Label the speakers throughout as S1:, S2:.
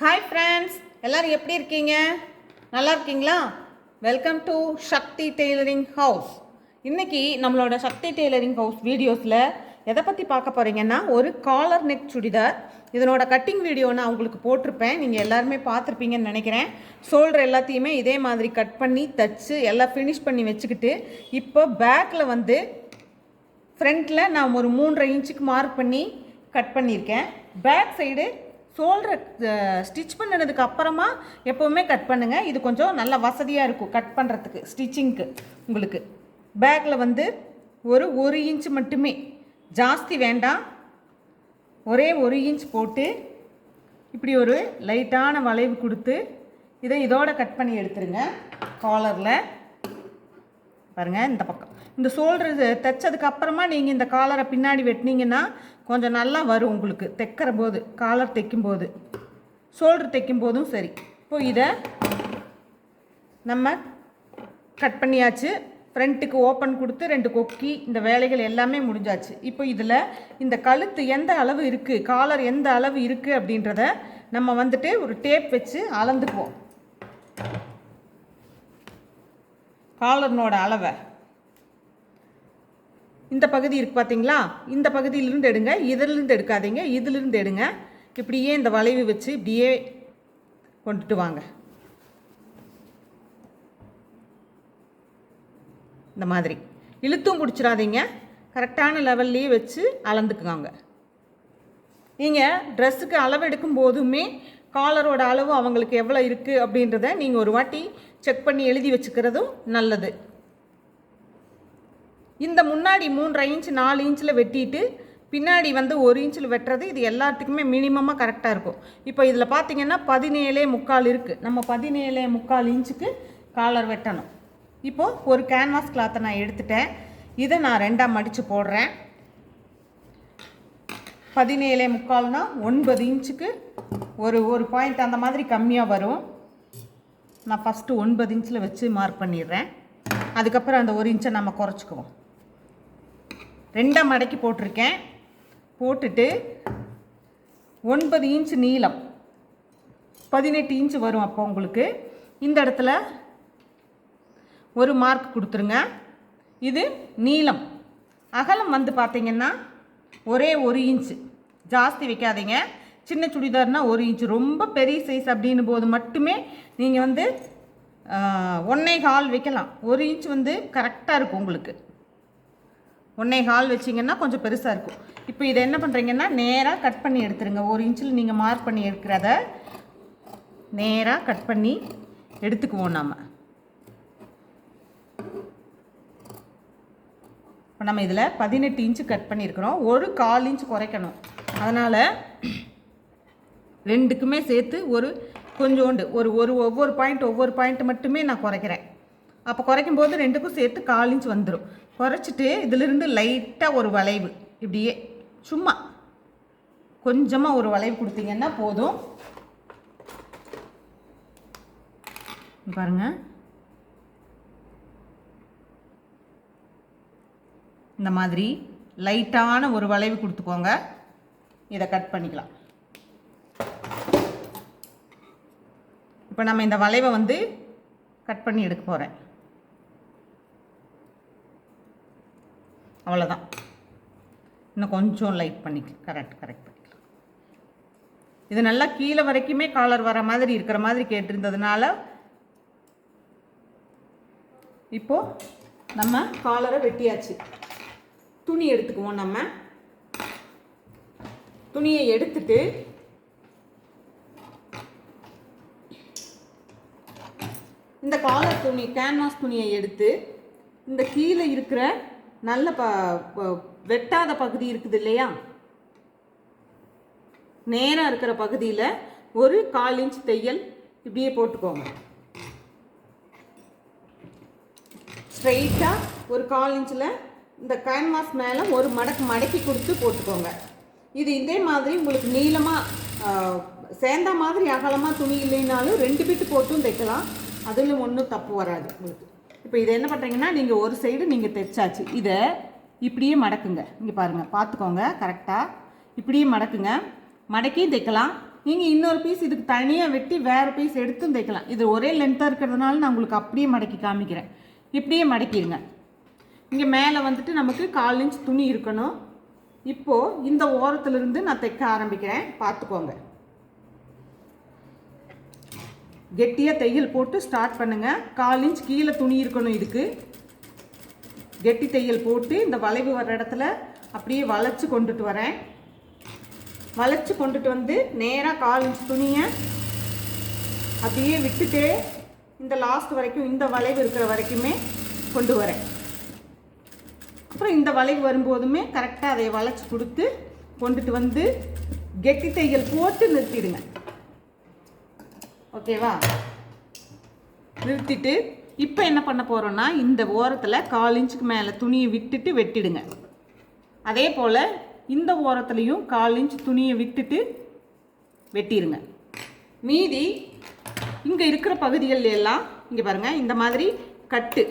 S1: hi friends எல்லோரும் எப்படி இருக்கீங்க நல்லா இருக்கீங்களா welcome to Shakti tailoring house இன்றைக்கி நம்மளோட சக்தி டெய்லரிங் ஹவுஸ் வீடியோஸில் எதை பற்றி பார்க்க போகிறீங்கன்னா ஒரு காலர் நெக் சுடிதார் இதனோட கட்டிங் வீடியோ நான் உங்களுக்கு போட்டிருப்பேன் நீங்கள் எல்லாருமே பார்த்துருப்பீங்கன்னு நினைக்கிறேன் ஷோல்டர் எல்லாத்தையுமே இதே மாதிரி கட் பண்ணி தச்சு எல்லாம் ஃபினிஷ் பண்ணி வச்சுக்கிட்டு இப்போ பேக்கில் வந்து ஃப்ரண்ட்டில் நான் ஒரு மூன்றரை இன்ச்சுக்கு மார்க் பண்ணி கட் பண்ணியிருக்கேன் பேக் சைடு ஷோல்டரை ஸ்டிச் பண்ணினதுக்கு அப்புறமா எப்போவுமே கட் பண்ணுங்கள் இது கொஞ்சம் நல்லா வசதியாக இருக்கும் கட் பண்ணுறதுக்கு ஸ்டிச்சிங்க்கு உங்களுக்கு பேக்கில் வந்து ஒரு ஒரு இன்ச் மட்டுமே ஜாஸ்தி வேண்டாம் ஒரே ஒரு இன்ச் போட்டு இப்படி ஒரு லைட்டான வளைவு கொடுத்து இதை இதோட கட் பண்ணி எடுத்துருங்க காலரில் பாருங்கள் இந்த பக்கம் இந்த சோல்டரு தைச்சதுக்கு அப்புறமா நீங்கள் இந்த காலரை பின்னாடி வெட்டினீங்கன்னா கொஞ்சம் நல்லா வரும் உங்களுக்கு தைக்கிற போது காலர் தைக்கும் போது ஷோல்டர் தைக்கும் போதும் சரி இப்போ இதை நம்ம கட் பண்ணியாச்சு ஃப்ரண்ட்டுக்கு ஓப்பன் கொடுத்து ரெண்டு கொக்கி இந்த வேலைகள் எல்லாமே முடிஞ்சாச்சு இப்போ இதில் இந்த கழுத்து எந்த அளவு இருக்குது காலர் எந்த அளவு இருக்குது அப்படின்றத நம்ம வந்துட்டு ஒரு டேப் வச்சு அளந்துக்குவோம் காலர்னோட அளவை இந்த பகுதி இருக்குது பார்த்தீங்களா இந்த பகுதியிலிருந்து எடுங்க இதிலிருந்து எடுக்காதீங்க இதிலிருந்து எடுங்க இப்படியே இந்த வளைவு வச்சு இப்படியே கொண்டுட்டு வாங்க இந்த மாதிரி இழுத்தும் பிடிச்சிடாதீங்க கரெக்டான லெவல்லையே வச்சு அளந்துக்குவாங்க நீங்கள் ட்ரெஸ்ஸுக்கு அளவு எடுக்கும் போதுமே காலரோட அளவு அவங்களுக்கு எவ்வளோ இருக்குது அப்படின்றத நீங்கள் ஒரு வாட்டி செக் பண்ணி எழுதி வச்சுக்கிறதும் நல்லது இந்த முன்னாடி மூன்றரை இன்ச் நாலு இன்ச்சில் வெட்டிட்டு பின்னாடி வந்து ஒரு இன்ச்சில் வெட்டுறது இது எல்லாத்துக்குமே மினிமமாக கரெக்டாக இருக்கும் இப்போ இதில் பார்த்தீங்கன்னா பதினேழே முக்கால் இருக்குது நம்ம பதினேழே முக்கால் இன்ச்சுக்கு காலர் வெட்டணும் இப்போது ஒரு கேன்வாஸ் கிளாத்தை நான் எடுத்துட்டேன் இதை நான் ரெண்டாக மடித்து போடுறேன் பதினேழே முக்கால்னால் ஒன்பது இன்ச்சுக்கு ஒரு ஒரு பாயிண்ட் அந்த மாதிரி கம்மியாக வரும் நான் ஃபஸ்ட்டு ஒன்பது இன்ச்சில் வச்சு மார்க் பண்ணிடுறேன் அதுக்கப்புறம் அந்த ஒரு இன்ச்சை நம்ம குறைச்சிக்குவோம் ரெண்டாம் மடக்கி போட்டிருக்கேன் போட்டுட்டு ஒன்பது இன்ச் நீளம் பதினெட்டு இன்ச் வரும் அப்போ உங்களுக்கு இந்த இடத்துல ஒரு மார்க் கொடுத்துருங்க இது நீளம் அகலம் வந்து பார்த்திங்கன்னா ஒரே ஒரு இன்ச்சு ஜாஸ்தி வைக்காதீங்க சின்ன சுடிதார்னால் ஒரு இன்ச் ரொம்ப பெரிய சைஸ் அப்படின்னு போது மட்டுமே நீங்கள் வந்து ஒன்றே கால் வைக்கலாம் ஒரு இன்ச் வந்து கரெக்டாக இருக்கும் உங்களுக்கு ஒன்றே கால் வச்சிங்கன்னா கொஞ்சம் பெருசாக இருக்கும் இப்போ இதை என்ன பண்ணுறீங்கன்னா நேராக கட் பண்ணி எடுத்துருங்க ஒரு இன்ச்சில் நீங்கள் மார்க் பண்ணி எடுக்கிறத நேராக கட் பண்ணி எடுத்துக்குவோம் நாம் இப்போ நம்ம இதில் பதினெட்டு இன்ச்சு கட் பண்ணியிருக்கிறோம் ஒரு கால் இன்ச்சு குறைக்கணும் அதனால் ரெண்டுக்குமே சேர்த்து ஒரு கொஞ்சோண்டு ஒரு ஒரு ஒவ்வொரு பாயிண்ட் ஒவ்வொரு பாயிண்ட் மட்டுமே நான் குறைக்கிறேன் அப்போ குறைக்கும் போது ரெண்டுக்கும் சேர்த்து கால் இன்ச் வந்துடும் குறைச்சிட்டு இதிலிருந்து லைட்டாக ஒரு வளைவு இப்படியே சும்மா கொஞ்சமாக ஒரு வளைவு கொடுத்தீங்கன்னா போதும் பாருங்க இந்த மாதிரி லைட்டான ஒரு வளைவு கொடுத்துக்கோங்க இதை கட் பண்ணிக்கலாம் இப்போ நம்ம இந்த வளைவை வந்து கட் பண்ணி எடுக்க போகிறேன் அவ்வளோதான் இன்னும் கொஞ்சம் லைட் பண்ணிக்க கரெக்ட் கரெக்ட் பண்ணிக்கலாம் இது நல்லா கீழே வரைக்குமே காலர் வர மாதிரி இருக்கிற மாதிரி கேட்டிருந்ததுனால இப்போது நம்ம காலரை வெட்டியாச்சு துணி எடுத்துக்குவோம் நம்ம துணியை எடுத்துட்டு இந்த காலர் துணி கேன்வாஸ் துணியை எடுத்து இந்த கீழே இருக்கிற நல்ல ப வெட்டாத பகுதி இருக்குது இல்லையா நேராக இருக்கிற பகுதியில் ஒரு கால் இன்ச் தையல் இப்படியே போட்டுக்கோங்க ஸ்ட்ரெயிட்டாக ஒரு கால் இன்ச்சில் இந்த கேன்வாஸ் மேலே ஒரு மடக்கு மடக்கி கொடுத்து போட்டுக்கோங்க இது இதே மாதிரி உங்களுக்கு நீளமாக சேர்ந்த மாதிரி அகலமாக துணி இல்லைனாலும் ரெண்டு பிட்டு போட்டும் தைக்கலாம் அதில் ஒன்றும் தப்பு வராது உங்களுக்கு இப்போ இதை என்ன பண்ணுறீங்கன்னா நீங்கள் ஒரு சைடு நீங்கள் தைச்சாச்சு இதை இப்படியே மடக்குங்க இங்கே பாருங்கள் பார்த்துக்கோங்க கரெக்டாக இப்படியே மடக்குங்க மடக்கியும் தைக்கலாம் நீங்கள் இன்னொரு பீஸ் இதுக்கு தனியாக வெட்டி வேறு பீஸ் எடுத்தும் தைக்கலாம் இது ஒரே லென்த்தாக இருக்கிறதுனால நான் உங்களுக்கு அப்படியே மடக்கி காமிக்கிறேன் இப்படியே மடக்கிடுங்க இங்கே மேலே வந்துட்டு நமக்கு கால் இன்ச் துணி இருக்கணும் இப்போது இந்த ஓரத்துலேருந்து நான் தைக்க ஆரம்பிக்கிறேன் பார்த்துக்கோங்க கெட்டியாக தையல் போட்டு ஸ்டார்ட் பண்ணுங்கள் கால் இன்ச் கீழே துணி இருக்கணும் இதுக்கு கெட்டி தையல் போட்டு இந்த வளைவு வர இடத்துல அப்படியே வளைச்சி கொண்டுட்டு வரேன் வளைச்சி கொண்டுட்டு வந்து நேராக கால் இன்ச் துணியை அப்படியே விட்டுட்டு இந்த லாஸ்ட் வரைக்கும் இந்த வளைவு இருக்கிற வரைக்குமே கொண்டு வரேன் அப்புறம் இந்த வளைவு வரும்போதுமே கரெக்டாக அதை வளைச்சி கொடுத்து கொண்டுட்டு வந்து கெட்டி தையல் போட்டு நிறுத்திடுங்க ஓகேவா நிறுத்திட்டு இப்போ என்ன பண்ண போகிறோன்னா இந்த ஓரத்தில் கால் இன்ச்சுக்கு மேலே துணியை விட்டுட்டு வெட்டிடுங்க அதே போல் இந்த ஓரத்துலேயும் கால் இன்ச் துணியை விட்டுட்டு வெட்டிடுங்க மீதி இங்கே இருக்கிற பகுதிகள் எல்லாம் இங்கே பாருங்கள் இந்த மாதிரி கட்டு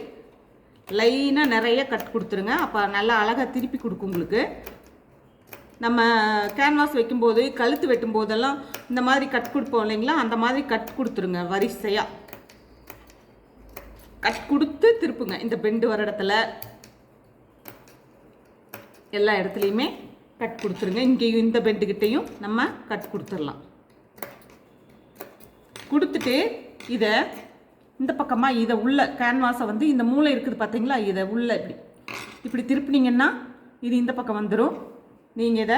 S1: லைனாக நிறைய கட் கொடுத்துருங்க அப்போ நல்லா அழகாக திருப்பி கொடுக்கும் உங்களுக்கு நம்ம கேன்வாஸ் வைக்கும்போது கழுத்து வெட்டும் போதெல்லாம் இந்த மாதிரி கட் கொடுப்போம் இல்லைங்களா அந்த மாதிரி கட் கொடுத்துருங்க வரிசையாக கட் கொடுத்து திருப்புங்க இந்த பெண்டு வர இடத்துல எல்லா இடத்துலையுமே கட் கொடுத்துருங்க இங்கேயும் இந்த பெண்டுக்கிட்டேயும் நம்ம கட் கொடுத்துடலாம் கொடுத்துட்டு இதை இந்த பக்கமாக இதை உள்ள கேன்வாஸை வந்து இந்த மூளை இருக்குது பார்த்தீங்களா இதை உள்ள இப்படி இப்படி திருப்பினீங்கன்னா இது இந்த பக்கம் வந்துடும் நீங்கள் இதை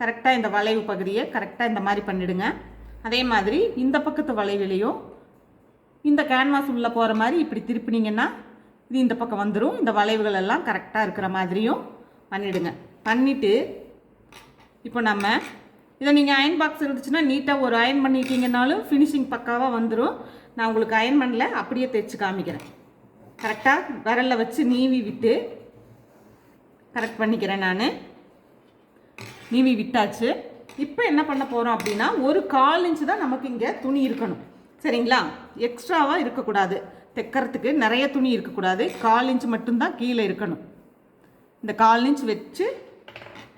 S1: கரெக்டாக இந்த வளைவு பகுதியை கரெக்டாக இந்த மாதிரி பண்ணிவிடுங்க அதே மாதிரி இந்த பக்கத்து வளைவிலையும் இந்த கேன்வாஸ் உள்ளே போகிற மாதிரி இப்படி திருப்பினீங்கன்னா இது இந்த பக்கம் வந்துடும் இந்த வளைவுகள் எல்லாம் கரெக்டாக இருக்கிற மாதிரியும் பண்ணிவிடுங்க பண்ணிவிட்டு இப்போ நம்ம இதை நீங்கள் அயன் பாக்ஸ் இருந்துச்சுன்னா நீட்டாக ஒரு அயன் பண்ணிட்டீங்கன்னாலும் ஃபினிஷிங் பக்காவாக வந்துடும் நான் உங்களுக்கு அயன் பண்ணல அப்படியே தைச்சு காமிக்கிறேன் கரெக்டாக விரலில் வச்சு நீவி விட்டு கரெக்ட் பண்ணிக்கிறேன் நான் நீவி விட்டாச்சு இப்போ என்ன பண்ண போகிறோம் அப்படின்னா ஒரு கால் இன்ச்சு தான் நமக்கு இங்கே துணி இருக்கணும் சரிங்களா எக்ஸ்ட்ராவாக இருக்கக்கூடாது தைக்கிறதுக்கு நிறைய துணி இருக்கக்கூடாது கால் இன்ச்சு மட்டும்தான் கீழே இருக்கணும் இந்த கால் இன்ச்சு வச்சு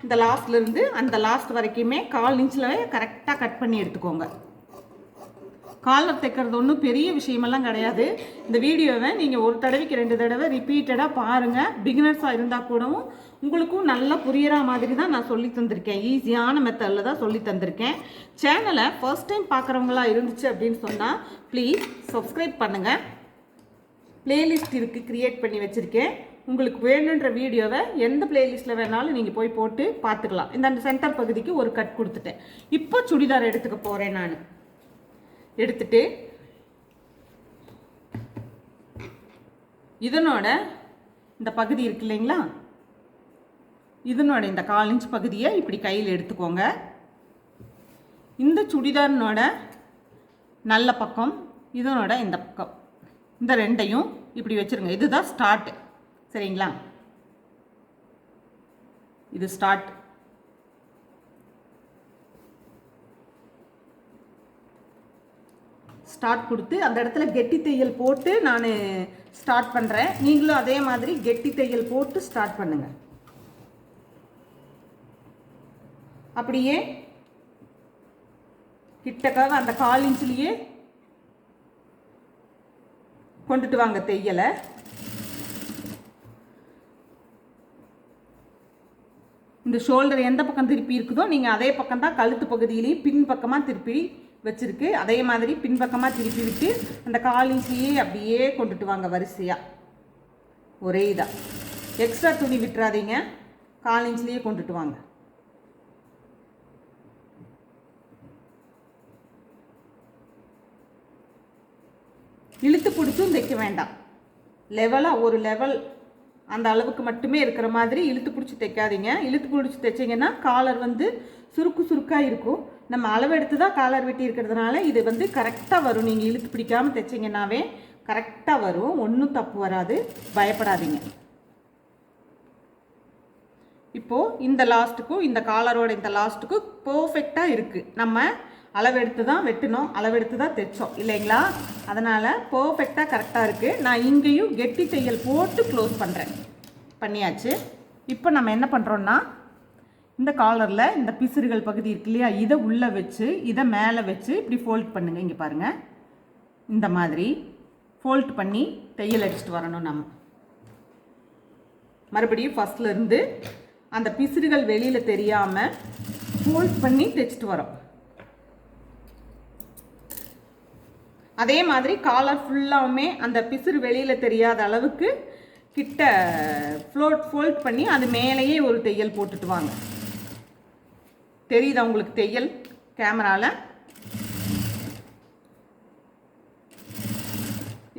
S1: இந்த லாஸ்ட்லேருந்து அந்த லாஸ்ட் வரைக்குமே கால் இன்ச்சில் கரெக்டாக கட் பண்ணி எடுத்துக்கோங்க காலர் தைக்கிறது ஒன்றும் பெரிய விஷயமெல்லாம் கிடையாது இந்த வீடியோவை நீங்கள் ஒரு தடவைக்கு ரெண்டு தடவை ரிப்பீட்டடாக பாருங்கள் பிகினர்ஸாக இருந்தால் கூடவும் உங்களுக்கும் நல்லா புரியிற மாதிரி தான் நான் சொல்லி தந்திருக்கேன் ஈஸியான மெத்தடில் தான் சொல்லி தந்திருக்கேன் சேனலை ஃபர்ஸ்ட் டைம் பார்க்குறவங்களா இருந்துச்சு அப்படின்னு சொன்னால் ப்ளீஸ் சப்ஸ்கிரைப் பண்ணுங்கள் பிளேலிஸ்ட் இருக்குது க்ரியேட் பண்ணி வச்சுருக்கேன் உங்களுக்கு வேணுன்ற வீடியோவை எந்த பிளேலிஸ்ட்டில் வேணாலும் நீங்கள் போய் போட்டு பார்த்துக்கலாம் இந்த சென்டர் பகுதிக்கு ஒரு கட் கொடுத்துட்டேன் இப்போ சுடிதார் எடுத்துக்க போகிறேன் நான் எடுத்துட்டு இதனோட இந்த பகுதி இருக்கு இல்லைங்களா இதனோட இந்த கால் இன்ச் பகுதியை இப்படி கையில் எடுத்துக்கோங்க இந்த சுடிதாரனோட நல்ல பக்கம் இதனோட இந்த பக்கம் இந்த ரெண்டையும் இப்படி வச்சுருங்க இதுதான் ஸ்டார்ட் சரிங்களா இது ஸ்டார்ட் ஸ்டார்ட் கொடுத்து அந்த இடத்துல கெட்டி தையல் போட்டு நான் ஸ்டார்ட் பண்ணுறேன் நீங்களும் அதே மாதிரி கெட்டி தையல் போட்டு ஸ்டார்ட் பண்ணுங்கள் அப்படியே கிட்டக்காக அந்த கால் இன்ச்சிலேயே கொண்டுட்டு வாங்க தையலை இந்த ஷோல்டர் எந்த பக்கம் திருப்பி இருக்குதோ நீங்கள் அதே பக்கம் தான் கழுத்து பகுதியிலையும் பின் பக்கமாக திருப்பி வச்சுருக்கு அதே மாதிரி பின்பக்கமாக திருப்பி விட்டு அந்த காலிஞ்சியே அப்படியே கொண்டுட்டு வாங்க வரிசையாக ஒரே இதாக எக்ஸ்ட்ரா துணி விட்டுறாதீங்க காலிஞ்சிலேயே கொண்டுட்டு வாங்க இழுத்து பிடிச்சும் தைக்க வேண்டாம் லெவலாக ஒரு லெவல் அந்த அளவுக்கு மட்டுமே இருக்கிற மாதிரி இழுத்து பிடிச்சி தைக்காதீங்க இழுத்து பிடிச்சி தைச்சிங்கன்னா காலர் வந்து சுருக்கு சுருக்காக இருக்கும் நம்ம அளவெடுத்து தான் காலர் வெட்டி இருக்கிறதுனால இது வந்து கரெக்டாக வரும் நீங்கள் இழுத்து பிடிக்காமல் தைச்சிங்கன்னாவே கரெக்டாக வரும் ஒன்றும் தப்பு வராது பயப்படாதீங்க இப்போது இந்த லாஸ்ட்டுக்கும் இந்த காலரோட இந்த லாஸ்ட்டுக்கும் பர்ஃபெக்டாக இருக்குது நம்ம அளவெடுத்து தான் வெட்டினோம் அளவெடுத்து தான் தைச்சோம் இல்லைங்களா அதனால் பர்ஃபெக்டாக கரெக்டாக இருக்குது நான் இங்கேயும் கெட்டி தையல் போட்டு க்ளோஸ் பண்ணுறேன் பண்ணியாச்சு இப்போ நம்ம என்ன பண்ணுறோன்னா இந்த காலரில் இந்த பிசுறுகள் பகுதி இருக்கு இல்லையா இதை உள்ளே வச்சு இதை மேலே வச்சு இப்படி ஃபோல்ட் பண்ணுங்கள் இங்கே பாருங்கள் இந்த மாதிரி ஃபோல்ட் பண்ணி தையல் அடிச்சுட்டு வரணும் நம்ம மறுபடியும் ஃபஸ்ட்லேருந்து அந்த பிசுறுகள் வெளியில் தெரியாமல் ஃபோல்ட் பண்ணி தைச்சிட்டு வரோம் அதே மாதிரி காலர் ஃபுல்லாகவுமே அந்த பிசுறு வெளியில் தெரியாத அளவுக்கு கிட்ட ஃப்ளோட் ஃபோல்ட் பண்ணி அது மேலேயே ஒரு தையல் போட்டுட்டு வாங்க தெரியுதா உங்களுக்கு தையல் கேமராவில்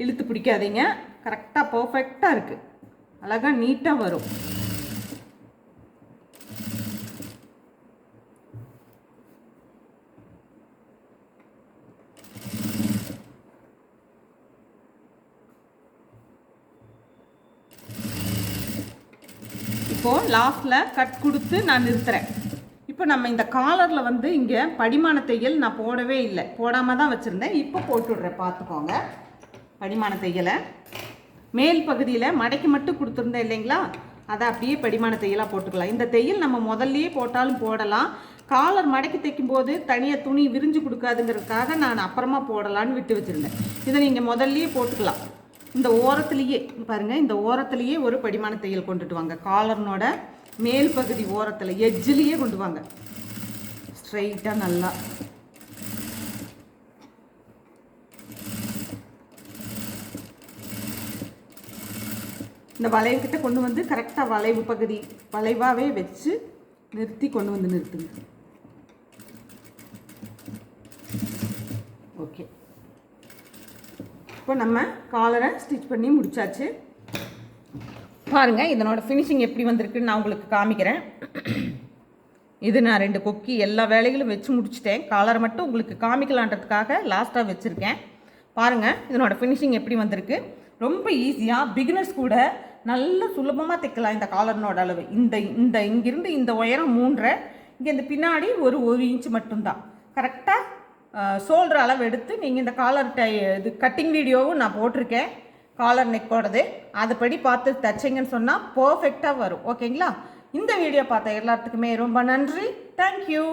S1: இழுத்து பிடிக்காதீங்க கரெக்டாக பர்ஃபெக்டாக இருக்குது அழகாக நீட்டாக வரும் இப்போது லாஸ்ட்டில் கட் கொடுத்து நான் நிறுத்துகிறேன் இப்போ நம்ம இந்த காலரில் வந்து இங்கே படிமான தையல் நான் போடவே இல்லை போடாமல் தான் வச்சுருந்தேன் இப்போ போட்டுடுறேன் பார்த்துக்கோங்க படிமான தையலை மேல் பகுதியில் மடக்கி மட்டும் கொடுத்துருந்தேன் இல்லைங்களா அதை அப்படியே படிமான தையலாக போட்டுக்கலாம் இந்த தையல் நம்ம முதல்லையே போட்டாலும் போடலாம் காலர் மடக்கி தைக்கும் போது தனியாக துணி விரிஞ்சு கொடுக்காதுங்கிறதுக்காக நான் அப்புறமா போடலான்னு விட்டு வச்சுருந்தேன் இதை நீங்கள் முதல்லையே போட்டுக்கலாம் இந்த ஓரத்துலேயே பாருங்கள் இந்த ஓரத்துலேயே ஒரு படிமான தையல் கொண்டுட்டு வாங்க காலர்னோட மேல் பகுதி ஓரத்தில் எஜ்ஜிலேயே கொண்டு வாங்க ஸ்ட்ரைட்டாக நல்லா இந்த வளைவுக்கிட்ட கொண்டு வந்து கரெக்டாக வளைவு பகுதி வளைவாகவே வச்சு நிறுத்தி கொண்டு வந்து நிறுத்துங்க ஓகே இப்போ நம்ம காலரை ஸ்டிச் பண்ணி முடித்தாச்சு பாருங்கள் இதனோட ஃபினிஷிங் எப்படி வந்திருக்குன்னு நான் உங்களுக்கு காமிக்கிறேன் இது நான் ரெண்டு கொக்கி எல்லா வேலைகளும் வச்சு முடிச்சிட்டேன் காலர் மட்டும் உங்களுக்கு காமிக்கலான்றதுக்காக லாஸ்ட்டாக வச்சுருக்கேன் பாருங்கள் இதனோட ஃபினிஷிங் எப்படி வந்திருக்கு ரொம்ப ஈஸியாக பிகினர்ஸ் கூட நல்ல சுலபமாக தைக்கலாம் இந்த காலர்னோட அளவு இந்த இந்த இங்கிருந்து இந்த உயரம் மூன்றரை இங்கே இந்த பின்னாடி ஒரு ஒரு இன்ச் மட்டும்தான் கரெக்டாக சோல்ற அளவு எடுத்து நீங்கள் இந்த காலர் டை இது கட்டிங் வீடியோவும் நான் போட்டிருக்கேன் காலர் நெக் போடுறது அதுபடி பார்த்து தச்சிங்கன்னு சொன்னால் பர்ஃபெக்டாக வரும் ஓகேங்களா இந்த வீடியோ பார்த்த எல்லாத்துக்குமே ரொம்ப நன்றி தேங்க்யூ